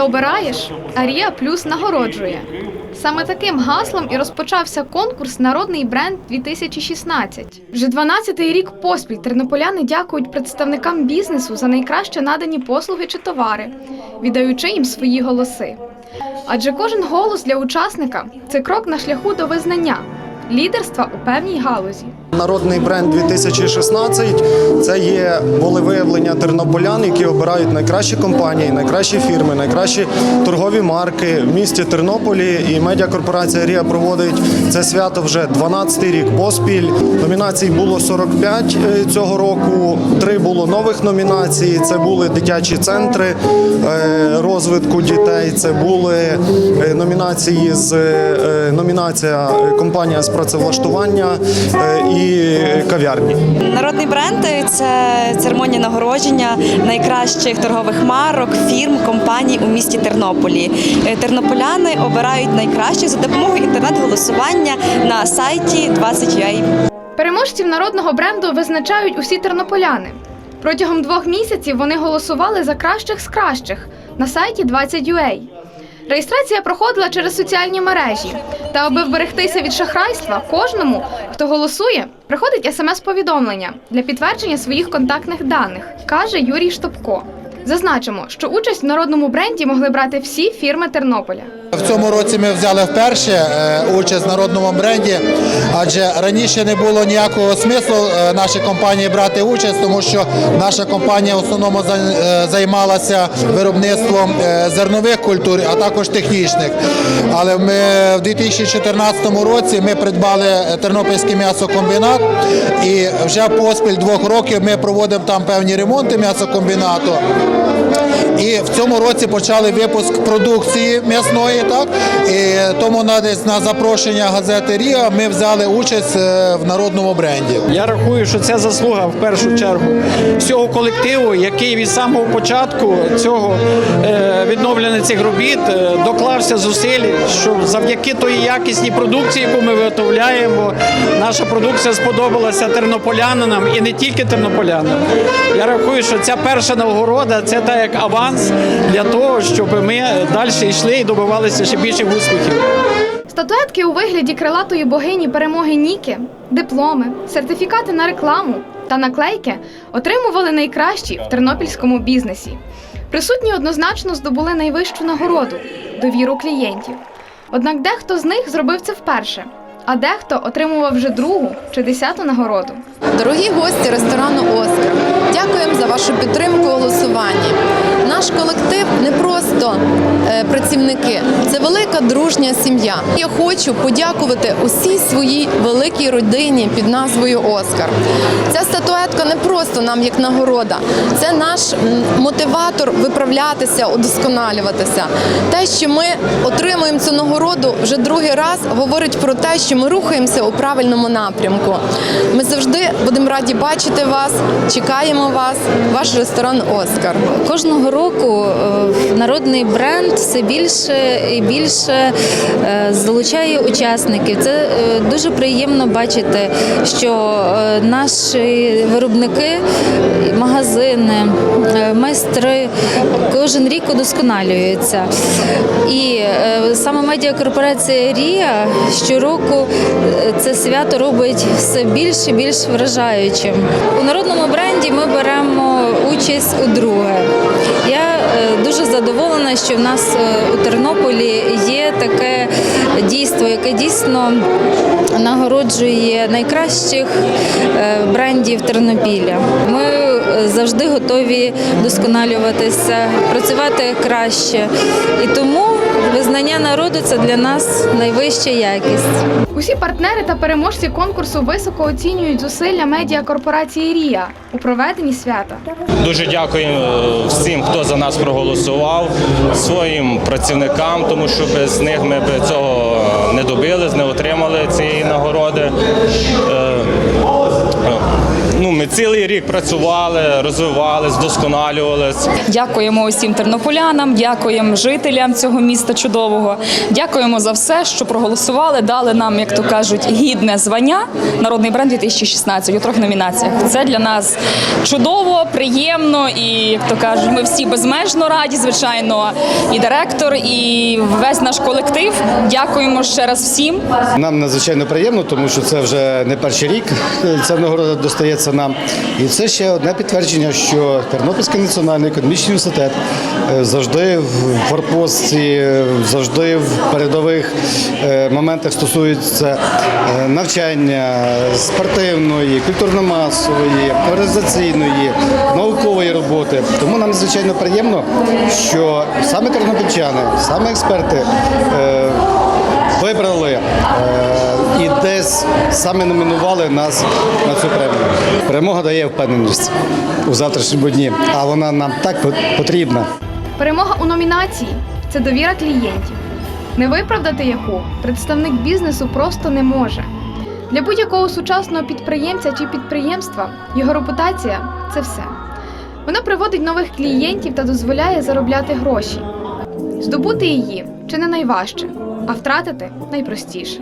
обираєш, а Рія Плюс нагороджує. Саме таким гаслом і розпочався конкурс Народний бренд 2016. Вже 12-й рік поспіль тернополяни дякують представникам бізнесу за найкраще надані послуги чи товари, віддаючи їм свої голоси. Адже кожен голос для учасника це крок на шляху до визнання, лідерства у певній галузі. Народний бренд 2016 це є волевиявлення тернополян, які обирають найкращі компанії, найкращі фірми, найкращі торгові марки в місті Тернополі. І медіакорпорація Рія проводить це свято вже 12-й рік поспіль. Номінацій було 45 е, цього року. Три було нових номінацій. Це були дитячі центри е, розвитку дітей. Це були е, номінації з номінація компанія з працевлаштування е, і кав'ярні. Народний бренд це церемонія нагородження найкращих торгових марок, фірм, компаній у місті Тернополі. Е, Тернополяни обирають найкращих за допомогою інтернет-голосування на сайті 20UA. Переможців народного бренду визначають усі тернополяни. Протягом двох місяців вони голосували за кращих з кращих на сайті 20UA. Реєстрація проходила через соціальні мережі. Та аби вберегтися від шахрайства, кожному, хто голосує, приходить смс-повідомлення для підтвердження своїх контактних даних, каже Юрій Штопко. Зазначимо, що участь в народному бренді могли брати всі фірми Тернополя. В цьому році ми взяли вперше е, участь в народному бренді, адже раніше не було ніякого смислу е, нашій компанії брати участь, тому що наша компанія в основному е, займалася виробництвом зернових культур, а також технічних. Але ми в 2014 році ми придбали Тернопільський м'ясокомбінат, і вже поспіль двох років ми проводимо там певні ремонти м'ясокомбінату. І в цьому році почали випуск продукції м'ясної, так і тому на десь на запрошення газети Ріа ми взяли участь е, в народному бренді. Я рахую, що це заслуга в першу чергу всього колективу, який від самого початку цього е, відновлення цих робіт е, доклався зусиль, що завдяки тої якісній продукції, яку ми виготовляємо, наша продукція сподобалася тернополянинам і не тільки тернополянам. Я рахую, що ця перша нагорода це так як аванс для того, щоб ми далі йшли і добивалися ще більших успіхів. Статуетки у вигляді крилатої богині перемоги Ніки, дипломи, сертифікати на рекламу та наклейки отримували найкращі в тернопільському бізнесі. Присутні однозначно здобули найвищу нагороду довіру клієнтів. Однак дехто з них зробив це вперше, а дехто отримував вже другу чи десяту нагороду. Дорогі гості ресторану Оскар, дякуємо за вашу підтримку у голосуванні. Наш колектив не просто е, працівники, це велика дружня сім'я. Я хочу подякувати усій своїй великій родині під назвою Оскар. Ця статуетка не просто нам як нагорода, це наш мотиватор виправлятися, удосконалюватися. Те, що ми отримуємо цю нагороду вже другий раз, говорить про те, що ми рухаємося у правильному напрямку. Ми завжди будемо раді бачити вас, чекаємо вас, ваш ресторан Оскар. Кожного року е, народний бренд все більше і більше е, залучає учасників. Це е, дуже приємно бачити, що наші виробники, магазини, майстри кожен рік удосконалюються. І саме медіакорпорація Рія щороку це свято робить все більше і більш вражаючим. У народному бренді ми беремо участь у друге. Я дуже задоволена, що в нас е, у Тернополі є таке дійство, яке дійсно нагороджує найкращих е, брендів Тернопіля. Ми завжди готові досконалюватися, працювати краще. І тому визнання народу це для нас найвища якість. Усі партнери та переможці конкурсу високо оцінюють зусилля медіакорпорації Рія у проведенні свята. Дуже дякуємо е, всім, хто за нас проголосував, своїм працівникам, тому що без них ми б цього не добились, не отримали цієї нагороди. Ну, ми цілий рік працювали, розвивались, вдосконалювались. Дякуємо усім тернополянам, дякуємо жителям цього міста чудового. Дякуємо за все, що проголосували, дали нам, як то кажуть, гідне звання Народний бренд 2016 у трьох номінаціях. Це для нас чудово, приємно і, як то кажуть, ми всі безмежно раді, звичайно, і директор, і весь наш колектив. Дякуємо ще раз всім. Нам надзвичайно приємно, тому що це вже не перший рік. Ця нагорода достається нам. І це ще одне підтвердження, що Тернопільський національний економічний університет е, завжди в форпостці, е, завжди в передових е, моментах стосується навчання спортивної, культурно-масової, організаційної, наукової роботи. Тому нам надзвичайно приємно, що саме тернопільчани, саме експерти. вибрали і десь саме номінували нас на цю премію. Перемога дає впевненість у завтрашньому дні, а вона нам так потрібна. Перемога у номінації це довіра клієнтів. Не виправдати яку представник бізнесу просто не може. Для будь-якого сучасного підприємця чи підприємства його репутація це все. Вона приводить нових клієнтів та дозволяє заробляти гроші. Здобути її чи не найважче, а втратити найпростіше.